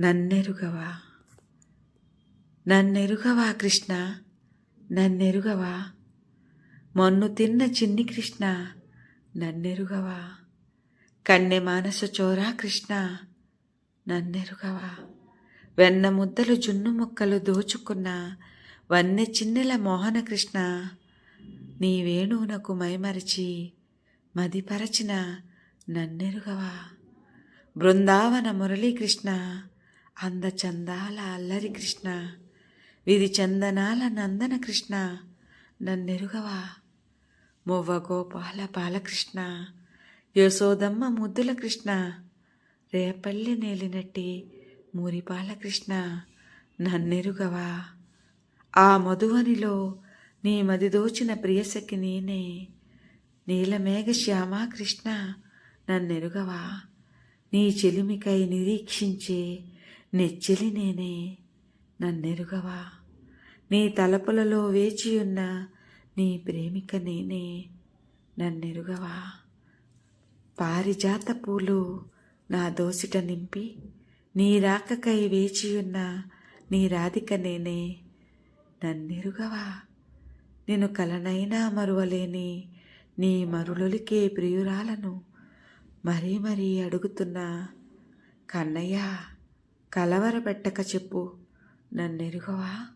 నన్నెరుగవా? నన్నెరుగవా కృష్ణ? నన్నెరుగవా? మొన్ను తిన్న చిన్ని కృష్ణ? నన్నెరుగవా? కన్నె మానస చోరా కృష్ణ? నన్నెరుగవా? వెన్న ముద్దలు జున్ను ముక్కలు దోచుకున్న వన్నె చిన్నెల మోహన కృష్ణ? నీ వేణువునకు మైమరిచి మదిపరచిన నన్నెరుగవా? బృందావన మురళీకృష్ణ అందచందాల అల్లరి కృష్ణ విధి చందనాల నందన కృష్ణ నన్నెరుగవా? మువ్వ గోపాల బాలకృష్ణ యశోదమ్మ ముద్దుల కృష్ణ రేపల్లి నేలినట్టి మూరి బాలకృష్ణ నన్నెరుగవా? ఆ మధువనిలో నీ మది దోచిన ప్రియసఖి నేనే నీలమేఘ శ్యామా కృష్ణ నన్నెరుగవా? నీ చెలిమికై నిరీక్షించే నెచ్చెలి నేనే నన్నెరుగవా నీ తలపులలో వేచియున్న నీ ప్రేమిక నేనే నన్నెరుగవా పారిజాత పూలు నా దోసిట నింపి నీ రాకకై వేచియున్న నీ రాధిక నేనే నన్నెరుగవా నేను కలనైనా మరువలేని నీ మరులొలికే ప్రియురాలను మరీ మరీ అడుగుతున్నా కన్నయ్య కలవరపెట్టక చెప్పు. నన్నెరుగవా